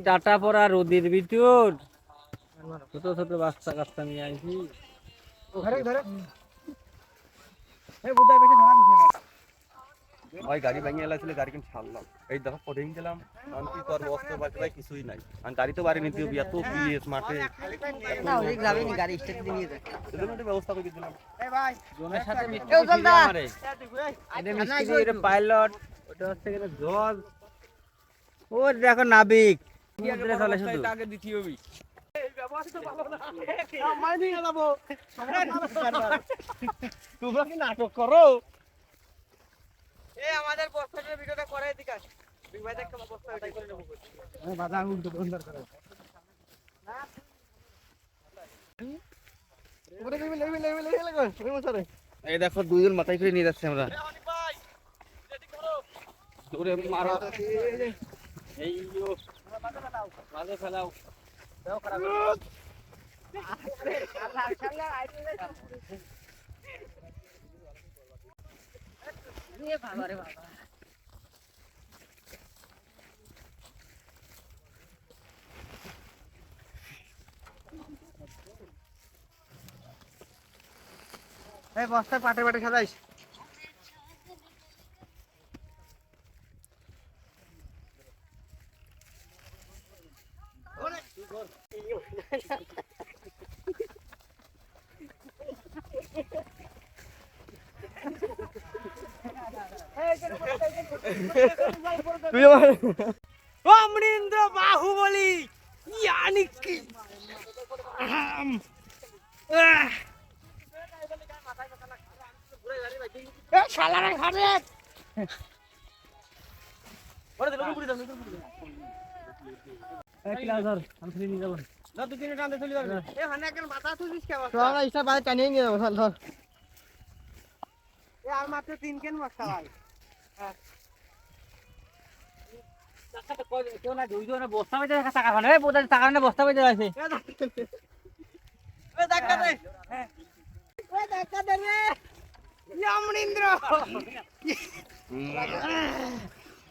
Data পড়া রোদের ভিতর। ছোট ছোট বাচ্চা কাচ্চা নিয়ে আইছি। ভাই গাড়ি ভেঙে এলা ছিল গাড়ি কিন্তু ছাড়লাম। এই দেখো পড়েই গেলাম। আমি কি করব অস্ত্র বাড়ি ভাই কিছুই নাই। আমি গাড়ি তো বাড়ি নিতে হবে এত পিএস মাঠে ব্যবস্থা করে দিলাম। জনের সাথে পাইলট ওটা হচ্ছে জজ। ও দেখো নাবিক। আগে দিতে হবে তোমরা কি নাটক করো এই দেখো দুইজন মাথায় করে নিয়ে যাচ্ছে আমরা এই। মাঝে ফেলাও এই বস্তায় পাটে পাটে সাজাইস অমরিন্দ্র বাহুবলী ইয়ানি কি? চল ইসটা বাইরে টানিয়ে নিয়ে যাব। বস্তা? বেঁধে বস্তা আছে ধাক্কা দে রে।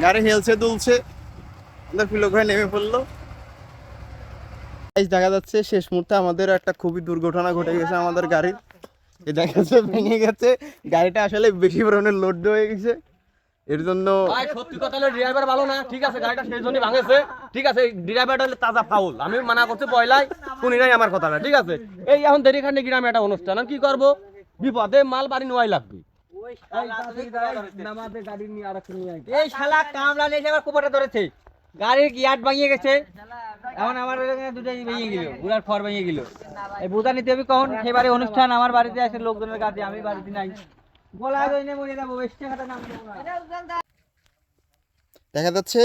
গাড়ি হেলছে, দুলছে। আমাদের পিলো ঘরে নেমে পড়ল। দেখা যাচ্ছে, শেষ মুহূর্তে আমাদের একটা খুবই দুর্ঘটনা ঘটে গেছে আমাদের গাড়ির দেখা যাচ্ছে, ভেঙে গেছে। গাড়িটা আসলে বেশি পরিমাণে লোড হয়ে গেছে। এর জন্য সত্যি কথা ড্রাইভার ভালো না। ঠিক আছে, গাড়িটা সেই জন্যই ভাঙেছে। ঠিক আছে ড্রাইভারটা হলে তাজা ফাউল আমি মানা করতে পয়লাই শুনি নাই আমার কথাটা, ঠিক আছে? এই এখন দেরি খান্ডে গ্রামে একটা অনুষ্ঠান, আমি কি করব? বিপদে মাল বাড়ি নোয়াই লাগবে। এই শালা কামলা নিয়ে আবার কোপাটা ধরেছে। গাড়ির গিয়ার ভাঙিয়ে গেছে। এখন আমার দুটাই ভেঙে গেল গুড়ার ফর ভেঙে গেল। এই বোঝা নিতে হবে কখন? সেবারে অনুষ্ঠান আমার বাড়িতে আসে লোকজনের কাছে আমি বাড়িতে নাই। বলা জন্য মরে যাব নাম দেখা যাচ্ছে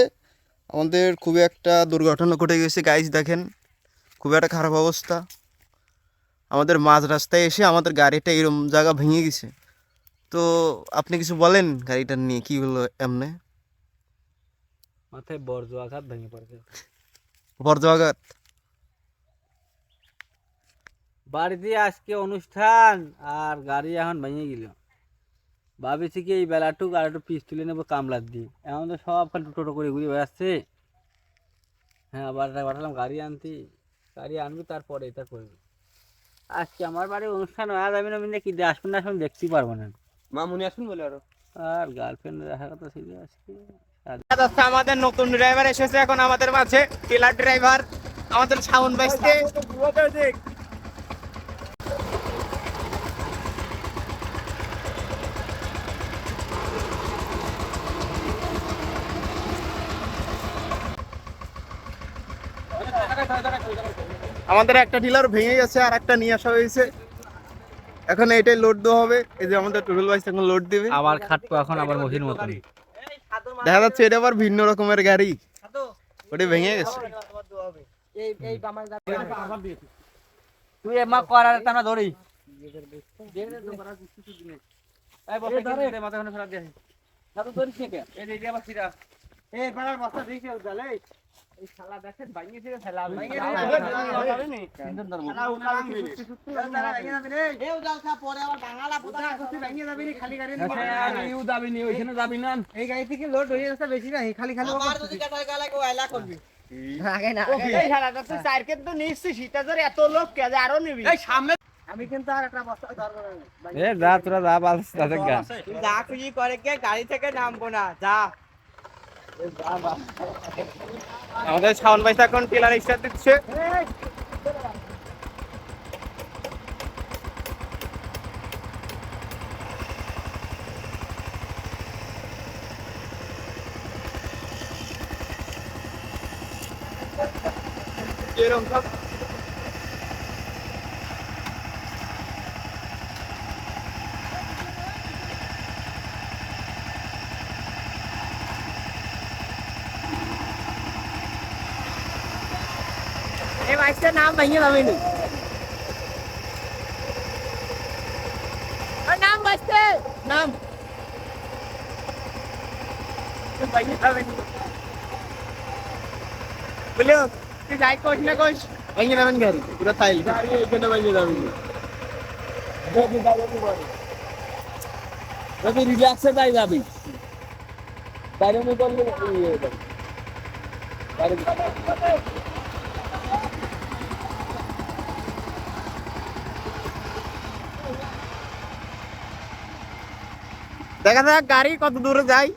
আমাদের খুবই একটা দুর্ঘটনা ঘটে গেছে গাইজ দেখেন। খুবই একটা খারাপ অবস্থা। আমাদের মাঝ রাস্তায় এসে আমাদের গাড়িটা এরম জায়গা ভেঙে গেছে। তো আপনি কিছু বলেন গাড়িটা নিয়ে কি হলো এমনে? মাথায় বর্জ্য আঘাত ভেঙে পড়েছে বর্জআঘাত বাড়িতে আজকে অনুষ্ঠান আর গাড়ি এখন ভেঙে গেল। ভাবেছি কি এই বেলাটুক আর একটু পিস তুলে নেব কামলার দিয়ে। এখন তো সব খালি টোটো করে ঘুরে বেড়াচ্ছে। হ্যাঁ আবার পাঠালাম গাড়ি আনতে গাড়ি আনবি তারপরে তারপরে আজকে আমার বাড়ি অনুষ্ঠান হয়ে যাবে না কি আসবেন না আসবেন দেখতেই পারব না। মা মনে আসুন বলে আরও। আর গার্লফ্রেন্ড দেখার কথা ছিল আজকে। আমাদের নতুন ড্রাইভার এসেছে এখন আমাদের মাঝে টেলার ড্রাইভার আমাদের সাউন্ড বাইসতে আমাদের একটা ডিলার ভেঙে গেছে আর একটা নিয়ে আসা হয়েছে। এখন এটাই লোড দেওয়া হবে। এই যে আমাদের টুরুল বাইস এখন লোড দিবে। আবার খাটবো এখন আবার মহির মতন। দেখা যাচ্ছে এটা আবার ভিন্ন রকমের গাড়ি। ওটা ভেঙে গেছে। তুই এমা করার তা আমরা ধরি। এই বসে কি মাথা ফেলা দিয়ে দাদু ধরিস কে এই যে এটা আবার সিরা এই পাড়ার বস্তা দিছে উদালে এই শালা দেখেন ভাঙিয়ে দিয়ে ফেলা ভাঙিয়ে এই গাড়ি থেকে লোড যাচ্ছে বেশি না খালি খালি আগে না এই শালাটা তুই চারকে তো নিচ্ছিস সেটা ধরে এত লোক কে যে নিবি। এই আমি কিন্তু আর একটা বস্তা ধরবো না। এ যা তোরা যা করে কে গাড়ি থেকে নামবো না যা। আমাদের শাওন ভাই এখন টেলার স্টার্ট দিচ্ছে। এরকম সব? এই বাইকটার নাম ভেঙে যাবে নি নাম বাঁচতে নাম। ভেঙে যাবে নি বলিও তুই যাই কোশ না কোশ ভেঙে নেবেন গাড়ি পুরো তাইল গাড়ি এখানে ভেঙে যাবে যদি রিল্যাক্সে তাই যাবি? বাইরে মুখ করলে। বাইরে- দেখা যাক গাড়ি কত দূরে যায়।